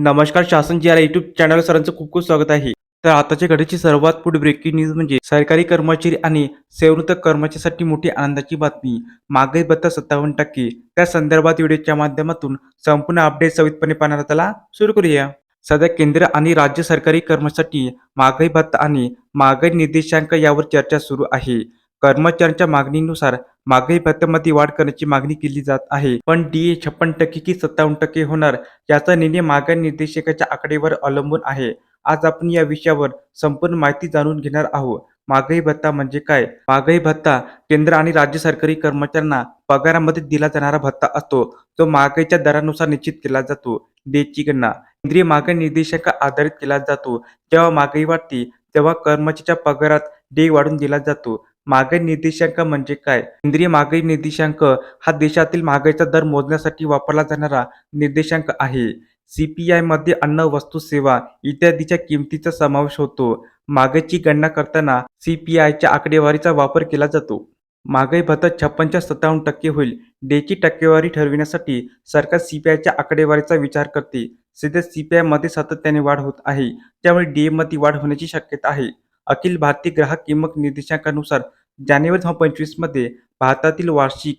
नमस्कार शासन जी R YouTube channel सरांचं खूप खूप स्वागत आहे. तर आताच्या घडीची सर्वात पुढे ब्रेकिंग न्यूज म्हणजे सरकारी कर्मचारी आणि सेवृत्त कर्मचाऱ्यांसाठी मोठी आनंदाची बातमी. महागाई भत्ता सत्तावन्न टक्के. त्या संदर्भात व्हिडिओच्या माध्यमातून संपूर्ण अपडेट सवितपणे पाहणार त्याला सुरू करूया. सध्या केंद्र आणि राज्य सरकारी कर्मचाऱ्यांसाठी महागाई भत्ता आणि महागाई निर्देशांक यावर चर्चा सुरू आहे. कर्मचाऱ्यांच्या मागणीनुसार मागणी भत्त्यामध्ये वाढ करण्याची मागणी केली जात आहे. पण डी ए छप्पन टक्के की सत्तावन्न टक्के होणार याचा निर्णय महागाई निर्देशकाच्या आकडेवर अवलंबून आहे. आज आपण या विषयावर संपूर्ण माहिती जाणून घेणार आहोत. महागाई भत्ता म्हणजे काय? महागाई भत्ता केंद्र आणि राज्य सरकारी कर्मचाऱ्यांना पगारामध्ये दिला जाणारा भत्ता असतो जो महागाईच्या दरानुसार निश्चित केला जातो डेची गणना. केंद्रीय महागाई निर्देशांक आधारित केला जातो जेव्हा महागाई वाढते तेव्हा कर्मचाऱ्याच्या पगारात डे वाढून दिला जातो. महागाई निर्देशांक म्हणजे काय? केंद्रीय महागाई निर्देशांक हा देशातील महागाईचा दर मोजण्यासाठी वापरला जाणारा निर्देशांक आहे. सीपीआयमध्ये अन्न वस्तू सेवा इत्यादीच्या किमतीचा समावेश होतो. महागाईची गणना करताना सीपीआयच्या आकडेवारीचा वापर केला जातो. महागाई भत्ता छप्पनच्या सत्तावन्न टक्के होईल. डेची टक्केवारी ठरविण्यासाठी सरकार सीपीआयच्या आकडेवारीचा विचार करते. सध्या सीपीआयमध्ये सातत्याने वाढ होत आहे. त्यामुळे डीएमध्ये वाढ होण्याची शक्यता आहे. अखिल भारतीय ग्राहक किंमत निर्देशांकानुसार जानेवारी दोन हजार भारतातील वार्षिक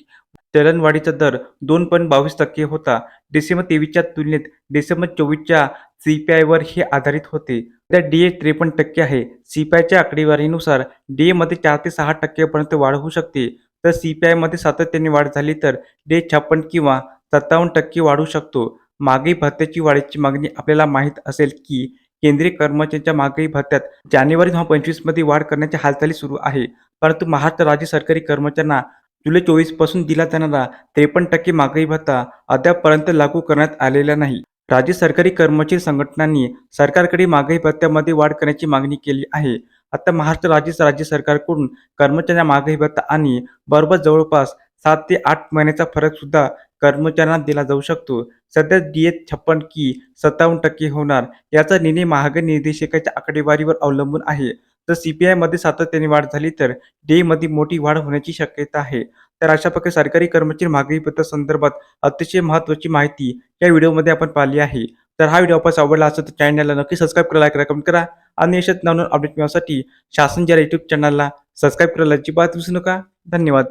चलनवाढीचा दर दोन पॉईंट बावीस टक्के होता. डिसेंबर तेवीसच्या तुलनेत डिसेंबर चोवीसच्या सी पी आयवर हे आधारित होते. त्या ए त्रेपन्न टक्के आहे. सीपीआयच्या आकडेवारीनुसार डी मध्ये चार ते सहा टक्केपर्यंत वाढ होऊ शकते. तर सी पी आयमध्ये सातत्याने वाढ झाली तर डे छप्पन किंवा सत्तावन्न टक्के वाढू शकतो. मागे भत्त्याची वाढीची मागणी आपल्याला माहीत असेल की केंद्रीय कर्मचाऱ्यांच्या मागणी भत्त्यात जानेवारी दोन हजार पंचवीसमध्ये वाढ करण्याच्या हालचाली सुरू आहे. परंतु महाराष्ट्र राज्य सरकारी कर्मचाऱ्यांना जुलै चोवीसपासून दिला जाणारा त्रेपन्न टक्के मागणी भत्ता अद्यापपर्यंत लागू करण्यात आलेला नाही. राज्य सरकारी कर्मचारी संघटनांनी सरकारकडे मागणी भत्त्यामध्ये वाढ करण्याची मागणी केली आहे. आता महाराष्ट्र राज्य राज्य सरकारकडून कर्मचाऱ्यांना मागणी भत्ता आणि बरोबर जवळपास सात ते आठ महिन्याचा फरक सुद्धा कर्मचाऱ्यांना दिला जाऊ शकतो. सध्या डीए छप्पन की सत्तावन्न टक्के होणार याचा निर्णय महागाई निर्देशकाच्या आकडेवारीवर अवलंबून आहे. तर सीपीआयमध्ये सातत्याने वाढ झाली तर डीएमध्ये मोठी वाढ होण्याची शक्यता आहे. तर अशा प्रकारे सरकारी कर्मचारी महागाई पत्र संदर्भात अतिशय महत्त्वाची माहिती या व्हिडिओमध्ये आपण पाहिली आहे. तर हा व्हिडिओ आपण आवडला असेल तर चॅनलला नक्की सबस्क्राईब करा लाईक करा कमेंट करा आणि अशाच नवनवीन अपडेट मिळवण्यासाठी शासन ज्या यूट्यूब चॅनलला सबस्क्राईब करायला अजिबात विसरू नका. धन्यवाद.